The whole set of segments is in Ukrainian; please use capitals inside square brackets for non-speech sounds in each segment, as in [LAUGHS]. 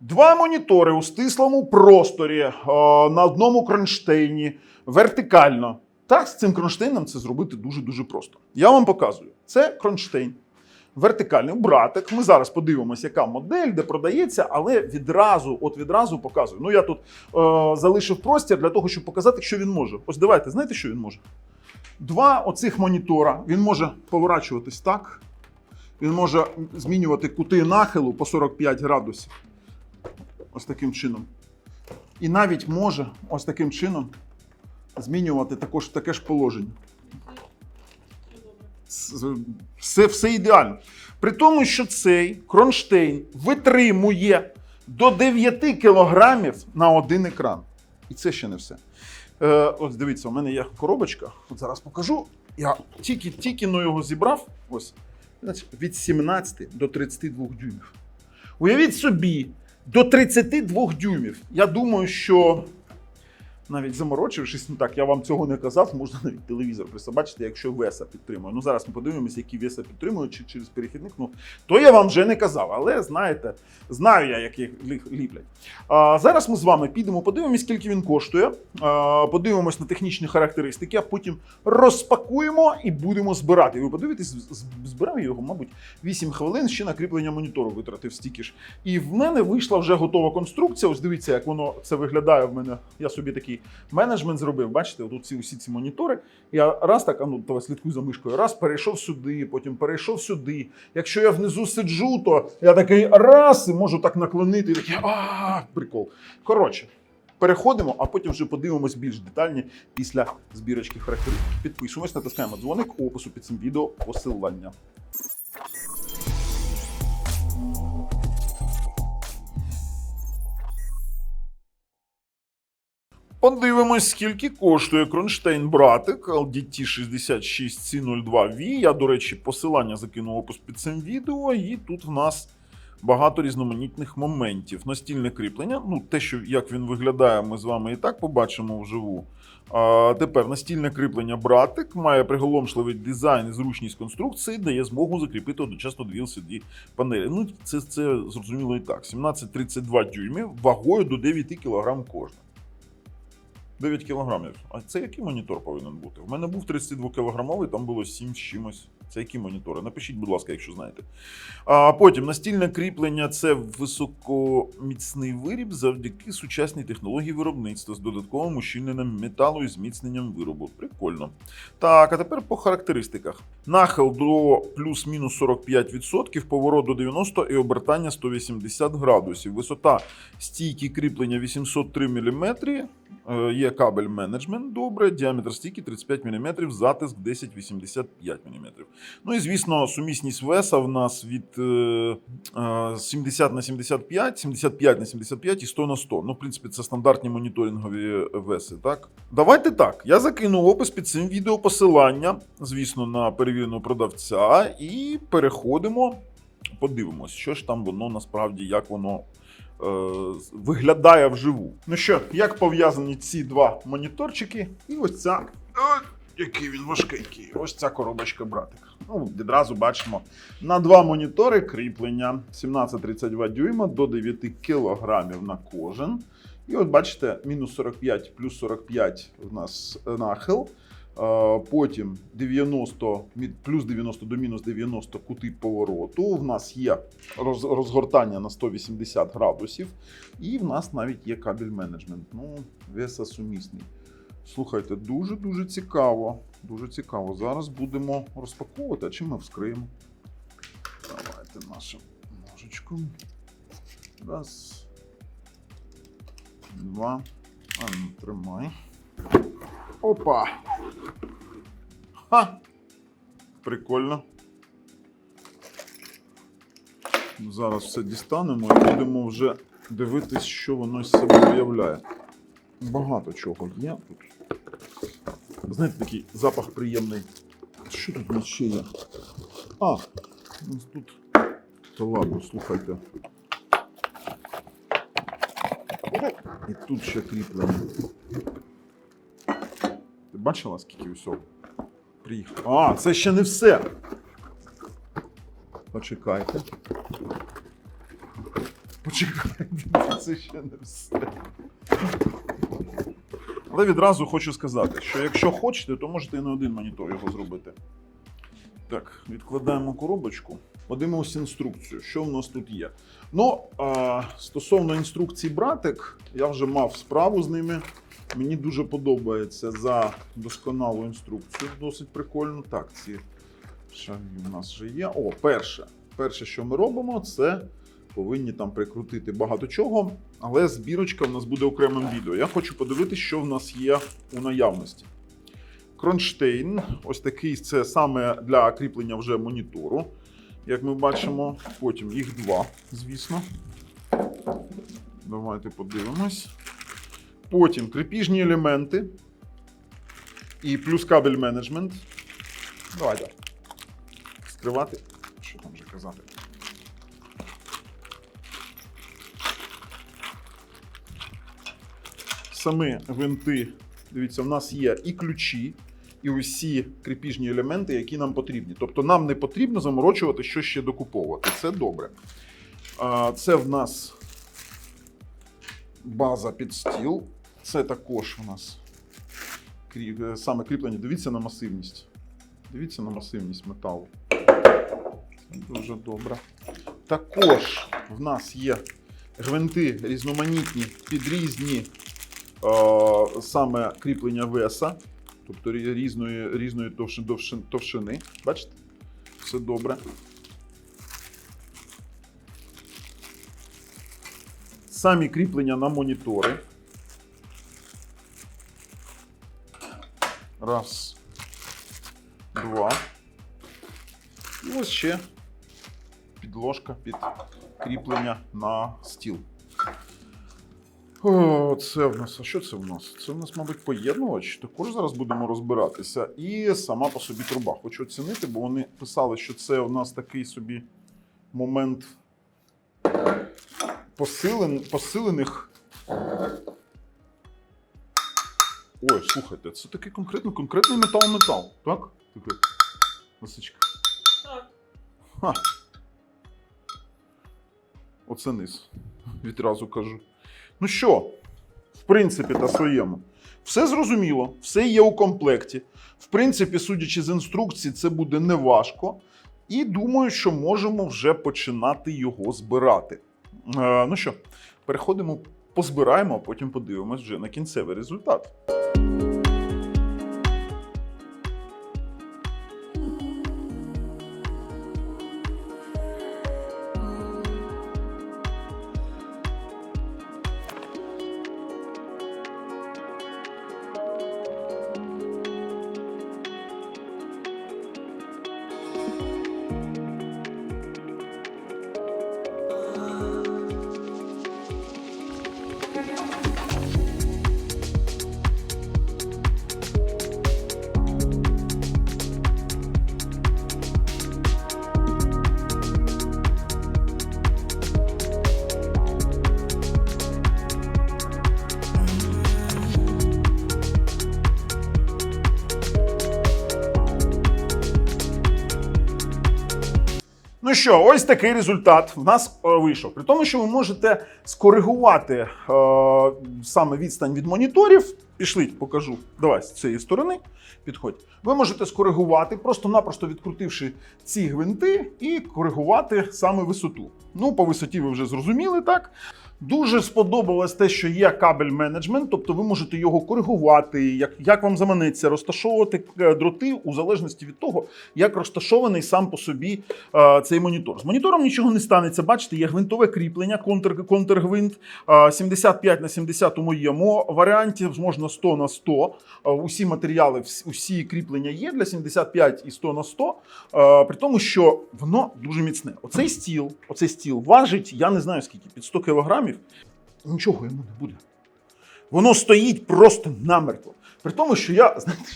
Два монітори у стислому просторі е, на одному кронштейні вертикально. Так, з цим кронштейном це зробити дуже-дуже просто. Я вам показую. Це кронштейн. Вертикальний братик. Ми зараз подивимося, яка модель, де продається, але відразу, от відразу показую. Ну я тут е, залишив простір для того, щоб показати, що він може. Ось давайте, знаєте, що він може? Два оцих монітора. Він може поворачуватись так. Він може змінювати кути нахилу по 45 градусів. Ось таким чином. І навіть може ось таким чином змінювати також таке ж положення. Все, все ідеально. При тому, що цей кронштейн витримує до 9 кілограмів на один екран. І це ще не все. Е, ось дивіться, у мене є коробочка. От зараз покажу. Я тільки, тільки но його зібрав. Ось. Від 17 до 32 дюймів. Уявіть собі, до 32 дюймів. Я думаю, що навіть заморочившись, ну так, я вам цього не казав, можна навіть телевізор присобачити, якщо веса підтримує. Ну зараз ми подивимося, які веса підтримують чи через перехідник. Ну то я вам вже не казав, але знаєте, знаю я, як їх ліплять. А, зараз ми з вами підемо, подивимось, скільки він коштує. А, подивимось на технічні характеристики, а потім розпакуємо і будемо збирати. Ви подивитесь, збирав його, мабуть, 8 хвилин ще на кріплення монітору витратив стільки ж. І в мене вийшла вже готова конструкція. Ось дивіться, як воно це виглядає в мене. Я собі такий менеджмент зробив. Бачите, тут ці усі ці монітори. Я раз так, а ну давай слідкуй за мишкою. Раз перейшов сюди, потім перейшов сюди. Якщо я внизу сиджу, то я такий раз і можу так наклонити. І такий а прикол. Коротше. Переходимо, а потім вже подивимось більш детальні після збірочки характеристик. Підписуємось, натискаємо дзвоник у опису під цим відео посилання. Подивимось, скільки коштує кронштейн братик LDT 66C02V. Я, до речі, посилання закинув в опис під цим відео, і тут в нас багато різноманітних моментів. Настільне кріплення. Ну, те, що як він виглядає, ми з вами і так побачимо вживу. А тепер настільне кріплення братик має приголомшливий дизайн і зручність конструкції, дає змогу закріпити одночасно дві LCD панелі. Ну, це, це зрозуміло і так. 17-32 дюймів вагою до 9 кг кожна. 9 кілограмів. А це який монітор повинен бути? У мене був 32 кілограмовий, там було 7 з чимось. Це які монітори? Напишіть, будь ласка, якщо знаєте. А потім настільне кріплення це високоміцний виріб завдяки сучасній технології виробництва з додатковим ущільненням металу і зміцненням виробу. Прикольно. Так, а тепер по характеристиках: нахил до плюс-мінус 45%, поворот до 90 і обертання 180 градусів. Висота стійки кріплення 803 мм. Е, Є кабель менеджмент добре, діаметр стійки 35 мм, затиск 10,85 мм. Ну і звісно, сумісність веса в нас від е, е, 70 на 75, 75 на 75 і 100 на 100. Ну, в принципі, це стандартні моніторингові веси. Так, давайте так. Я закину опис під цим відео посилання, звісно, на перевіреного продавця, і переходимо. Подивимось, що ж там воно насправді, як воно е, виглядає вживу. Ну що, як пов'язані ці два моніторчики, і ось ця. Який він важкенький. Ось ця коробочка братик. Ну, відразу бачимо на два монітори кріплення 17-32 дюйма до 9 кілограмів на кожен. І от бачите, мінус 45 плюс 45 у нас нахил. Потім 90, плюс 90 до мінус 90 кути повороту. В нас є розгортання на 180 градусів, і в нас навіть є кабель менеджмент. Ну, веса сумісний. Слухайте, дуже-дуже цікаво. Дуже цікаво. Зараз будемо розпаковувати, а чим ми вскриємо. Давайте нашим ножичком. Раз. Два. А ну, тримай. Опа! Ха! Прикольно. Зараз все дістанемо і будемо вже дивитись, що воно з себе виявляє. Багато чого є тут. Знаєте, такий запах приємний. Що тут ще є? А, тут. Та ладно, слухайте. І тут ще кріплення. Ти бачила, скільки усього? Приїхав. А, це ще не все. Почекайте. Чекайте, [LAUGHS] це ще не все. Але відразу хочу сказати, що якщо хочете, то можете і на один монітор його зробити. Так, відкладаємо коробочку. Подивимося інструкцію, що в нас тут є. Ну, а, стосовно інструкцій братик, я вже мав справу з ними. Мені дуже подобається за досконалу інструкцію. Досить прикольно. Так, ці шаги в нас вже є. О, перше. Перше, що ми робимо, це повинні там прикрутити багато чого, але збірочка в нас буде окремим відео. Я хочу подивитися, що в нас є у наявності. Кронштейн, ось такий це саме для кріплення вже монітору. Як ми бачимо, потім їх два, звісно. Давайте подивимось. Потім крепіжні елементи і плюс кабель менеджмент. Давайте. Скривати. Що там вже казати? Самі гвинти, дивіться, в нас є і ключі, і усі крепіжні елементи, які нам потрібні. Тобто нам не потрібно заморочувати, що ще докуповувати. Це добре. Це в нас база під стіл. Це також у нас е, саме кріплення. Дивіться на масивність. Дивіться на масивність металу. Дуже добре. Також в нас є гвинти різноманітні під різні е, саме кріплення веса, тобто різної, різної товщини. Бачите? Все добре. Самі кріплення на монітори. Раз. Два. І ось ще підложка під кріплення на стіл. О, це в нас. А що це в нас? Це в нас, мабуть, поєднувач. Також зараз будемо розбиратися. І сама по собі труба. Хочу оцінити, бо вони писали, що це у нас такий собі момент посилен, посилених. Ой, слухайте, це такий конкретно, конкретний метал-метал. Так? Такий. Лисичка. Так. Ха. Оце низ. Відразу кажу. Ну що, в принципі, та своєму. Все зрозуміло, все є у комплекті. В принципі, судячи з інструкції, це буде неважко. І думаю, що можемо вже починати його збирати. Е, ну що, переходимо, позбираємо, а потім подивимось вже на кінцевий результат. Ну що, ось такий результат в нас е, вийшов. При тому, що ви можете скоригувати е, саме відстань від моніторів. Пішліть, покажу. Давай з цієї сторони. Підходь. Ви можете скоригувати, просто-напросто відкрутивши ці гвинти і коригувати саме висоту. Ну, по висоті ви вже зрозуміли, так? Дуже сподобалось те, що є кабель менеджмент, тобто ви можете його коригувати, як, як вам заманеться, розташовувати е, дроти у залежності від того, як розташований сам по собі е, цей монітор. З монітором нічого не станеться. Бачите, є гвинтове кріплення, контр, контргвинт е, 75 на 70 у моєму варіанті, можна 100 на 100. Е, усі матеріали, усі кріплення є для 75 і 100 на 100. Е, при тому, що воно дуже міцне. Оцей стіл, оцей стіл важить, я не знаю скільки, під 100 кілограмів. Нічого йому не буде. Воно стоїть просто намертво. При тому, що я, знаєте,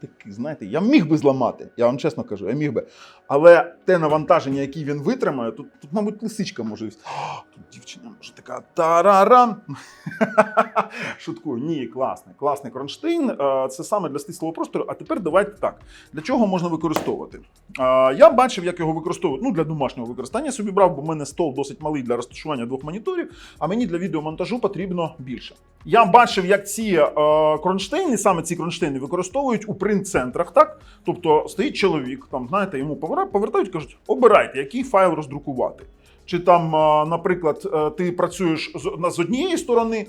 такий, знаєте, я міг би зламати, я вам чесно кажу, я міг би. Але те навантаження, яке він витримає, тут, тут мабуть, лисичка може. Тут дівчина може така тарарам. [LAUGHS] Шуткую, ні, класний, класний кронштейн. Е, Це саме для стислого простору. А тепер давайте так. Для чого можна використовувати? Е, Я бачив, як його використовувати. Ну, для домашнього використання собі брав, бо в мене стол досить малий для розташування двох моніторів, а мені для відеомонтажу потрібно більше. Я бачив, як ці е, кронштейни, саме ці кронштейни, використовують у принт-центрах, так? Тобто стоїть чоловік, там, знаєте, йому повертають, кажуть, обирайте, який файл роздрукувати. Чи там, наприклад, е, ти працюєш з однієї сторони,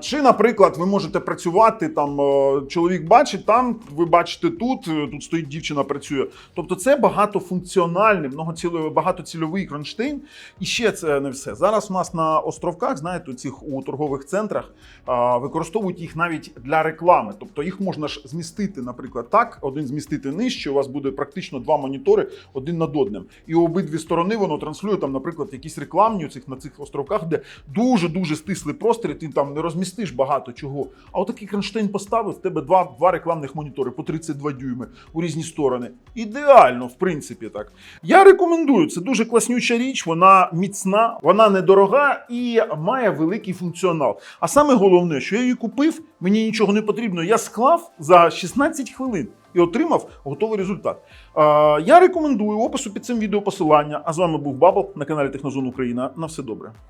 чи, наприклад, ви можете працювати там, е, чоловік бачить там, ви бачите тут, е, тут стоїть дівчина, працює. Тобто це багатофункціональний, многоцільовий, багатоцільовий кронштейн. І ще це не все. Зараз у нас на островках, знаєте, у цих у торгових центрах використовують їх навіть для реклами. Тобто їх можна ж змістити, наприклад, так, один змістити нижче. У вас буде практично два монітори один над одним. І обидві сторони воно транслює там, наприклад, якісь рекламні цих на цих островках, де дуже дуже стислий простір, і ти там не розмістиш багато чого. А отакий кронштейн поставив, в тебе два, два рекламних монітори по 32 дюйми у різні сторони. Ідеально, в принципі, так. Я рекомендую. Це дуже класнюча річ. Вона міцна, вона недорога і має великий функціонал. А саме головне, що я її купив, мені нічого не потрібно. Я склав за 16 хвилин. І отримав готовий результат. Я рекомендую опису під цим відео посилання. А з вами був Бабл на каналі Технозон Україна. На все добре.